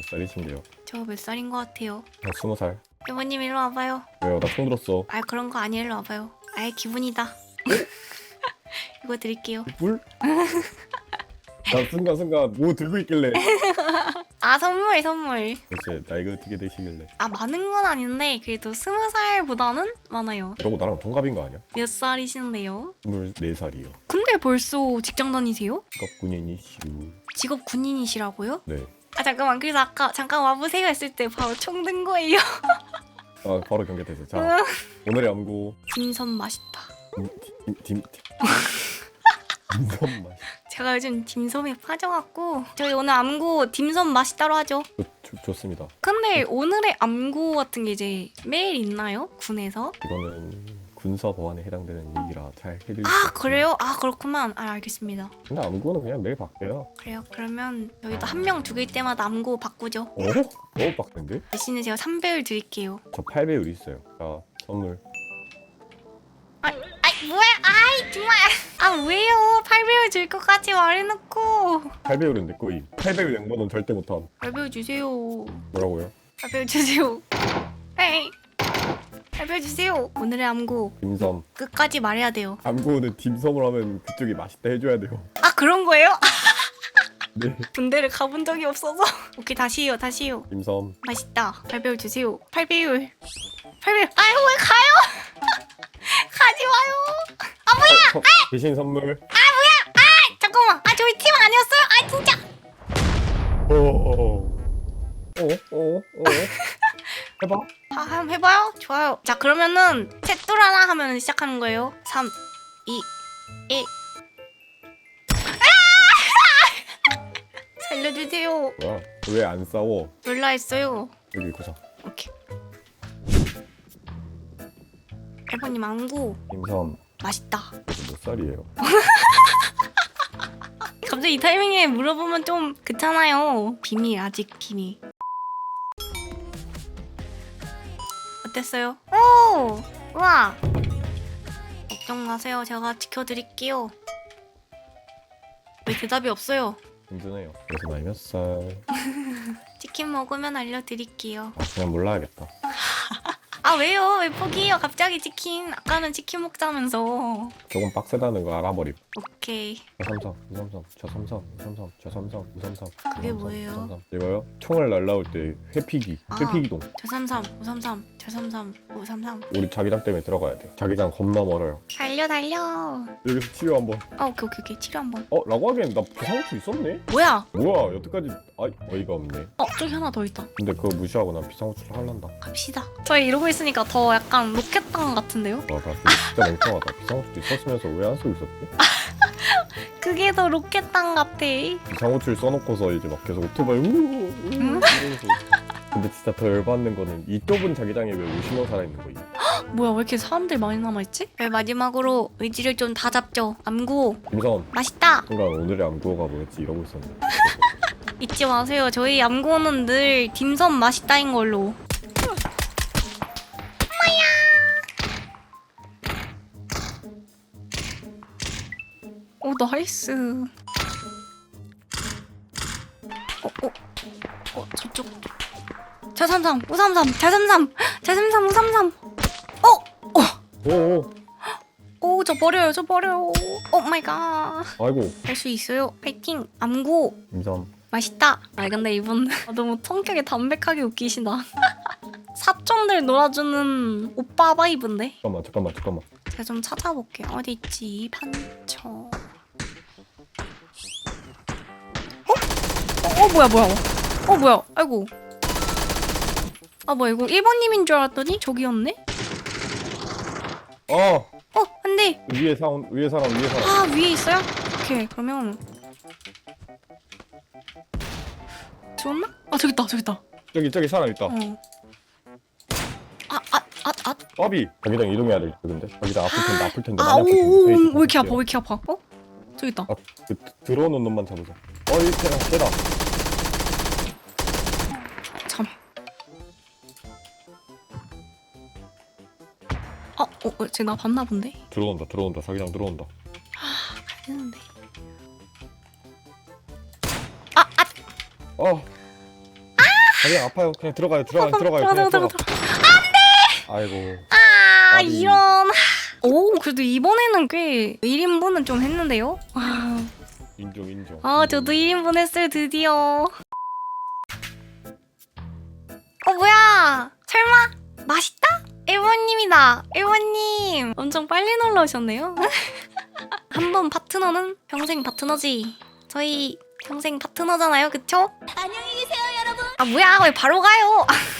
몇 살이신데요? 저 몇 살인 것 같아요? 저 스무 살. 여보님 일로 와봐요. 왜요? 나 총 들었어. 아 그런 거 아니에요. 일로 와봐요. 아예 기분이다. 이거 드릴게요. 물? 나 순간 순간 뭐 들고 있길래. 아 선물 선물. 도대체 나이가 어떻게 되시길래? 아 많은 건 아닌데 그래도 스무 살보다는 많아요. 그러고 나랑 동갑인 거 아니야? 몇 살이신데요? 스물네 살이요. 근데 벌써 직장 다니세요? 직업 군인이시고. 직업 군인이시라고요? 네. 아 잠깐만 그래서 아까 잠깐 와보세요 했을 때 바로 총 든 거예요. 아 바로 경계되세요. 자 오늘의 암구 김선 맛있다. 딤 딤. 딤섬 맛. 제가 요즘 딤섬에 빠져갖고 저희 오늘 암구 딤섬 맛있다로 하죠. 좋, 좋, 좋습니다. 근데 오늘의 암구 같은 게 이제 매일 있나요? 군에서? 이거는 군사 보안에 해당되는 얘기라 잘 해드릴 수 아 없습니다. 그래요? 아 그렇구만. 아 알겠습니다. 근데 암구는 그냥 매일 바뀌어요. 그래요. 그러면 저희도 한 명 죽일 때마다 암구 바꾸죠. 어? 너무 빡센데? 대신에 제가 3배율 드릴게요. 저 8배율 있어요. 자 선물. 아이 뭐야? 아이 정말. 아 왜요? 8배율 줄 것까지 말해놓고 8배율은 내 거임. 8배율 양반은 절대 못함. 8배율 주세요. 뭐라고요? 8배율 주세요. 에이 8배율 주세요. 오늘의 암구 딤섬. 끝까지 말해야 돼요. 암구는 딤섬을 하면 그쪽이 맛있다 해줘야 돼요. 아 그런 거예요? 네. 군대를 가본 적이 없어서. 오케이 다시요 다시요. 딤섬. 맛있다. 8배율 주세요. 8배율. 8배율. 아유 왜 가요? 가지 마요. 아 뭐야? 어, 어, 대신 선물. 잠깐만. 아 저희 팀 아니었어요? 아 진짜. 어. 어. 어. 어. 해봐. 아, 한번 해봐요. 좋아요. 자 그러면은 셋둘 하나 하면 시작하는 거예요. 3, 2, 1. 아! 살려주세요. 뭐야? 왜 안 싸워? 놀라 했어요. 여기 보자. 오케이. 1번님 안구 딤섬. 맛있다. 몇 살이에요? 갑자기 이 타이밍에 물어보면 좀 그렇잖아요. 비밀 아직 비밀. 어땠어요? 오! 우와! 걱정 마세요. 제가 지켜드릴게요. 왜 대답이 없어요? 든든해요. 그래서 나이 몇 살? 치킨 먹으면 알려드릴게요. 아, 그냥 몰라야겠다. 아 왜요? 왜 포기해요? 갑자기 치킨. 아까는 치킨 먹자면서. 조금 빡세다는 거 알아버림. 오케이. 저 삼삼, 우삼삼, 저 삼삼, 우삼삼, 저 삼삼, 우삼삼. 그게 우삼삼, 뭐예요? 우삼삼. 이거요? 총을 날라올 때 회피기, 아. 회피기동. 저 삼삼, 오삼삼, 저 삼삼, 오삼삼. 우리 자기장 때문에 들어가야 돼. 자기장 겁나 멀어요. 달려 달려. 여기서 치료 한번. 아 오케이 오케이 오케이 치료 한번. 어? 라고 하기엔 나 비상호출 있었네? 뭐야? 뭐야 여태까지 아 어이가 없네. 어 저기 하나 더 있다. 근데 그거 무시하고 난 비상호출 할란다. 갑시다. 저희 이러고 있으니까 더 약간 로켓당 같은데요? 와, 나 진짜 멍청하다. 비상호출 있었으면서 왜 안 쓰고 있었지? 그게 더 로켓당 같아. 비상호출 써놓고서 이제 막 계속 오토바이 우우 우우 이러면서. 근데 진짜 더 열받는 거는 이 좁은 자기장에 왜 50명 살아있는 거임? 뭐야 왜 이렇게 사람들 많이 남아있지? 네, 마지막으로 의지를 좀 다 잡죠. 암구 김선 맛있다. 순간 오늘의 암구어가 뭐였지 이러고 있었는데 잊지 마세요. 저희 암구는 늘 딤섬 맛있다인 걸로. 오 나이스. 어, 어, 어 저쪽. 자삼삼, 오삼삼, 자삼삼, 자삼삼, 오삼삼. 어, 오오 오, 저 버려요, 저 버려요. 오 마이 갓. 아이고 할 수 있어요. 파이팅. 암구. 김선 맛있다. 아 근데 이분 아, 너무 성격이 담백하게 웃기시다. 사촌들 놀아주는 오빠 바이브인데. 잠깐만 잠깐만 잠깐만 제가 좀 찾아볼게요. 어디 있지? 판처. 어? 어, 어 뭐야 뭐야? 어 뭐야? 아이고. 아 뭐야 이거 1번님인 줄 알았더니 저기였네? 어 어 안돼. 위에 사람 위에 사람 위에 사람 아 위에 있어요? 오케이 그러면 들었나? 아 저기 있다 저기 있다. 저기 저기 사람 있다 어. 아, 아, 아, 아, 까비 자기장 이동해야 돼 근데 자기장 아플 텐데 아플 텐데 아, 오, 많이 아플 텐데. 오, 왜 이렇게 좀 아파, 왜 이렇게 아파? 어? 저기 있다. 아, 그 드- 들어오는 놈만 잡으자 어 이렇게 걔다 참. 어, 어, 어, 쟤나 봤나 본데? 들어온다 들어온다 자기장 들어온다 어 아, 아니 아파요. 그냥 들어가요. 들어가요. 들어가요. 들어가, 그냥 들어가, 들어가. 아이고. 아 아니. 이런 오 그래도 이번에는 꽤 1인분은 좀 했는데요 아, 인정 인정. 아 저도 1인분 했어요 드디어 어 뭐야 설마 맛있다? 일본님이다 일본님 엄청 빨리 놀라오셨네요 한 번 파트너는 평생 파트너지 저희 평생 파트너잖아요 그쵸? 안녕히 계세요 여러분 아 뭐야 왜 바로 가요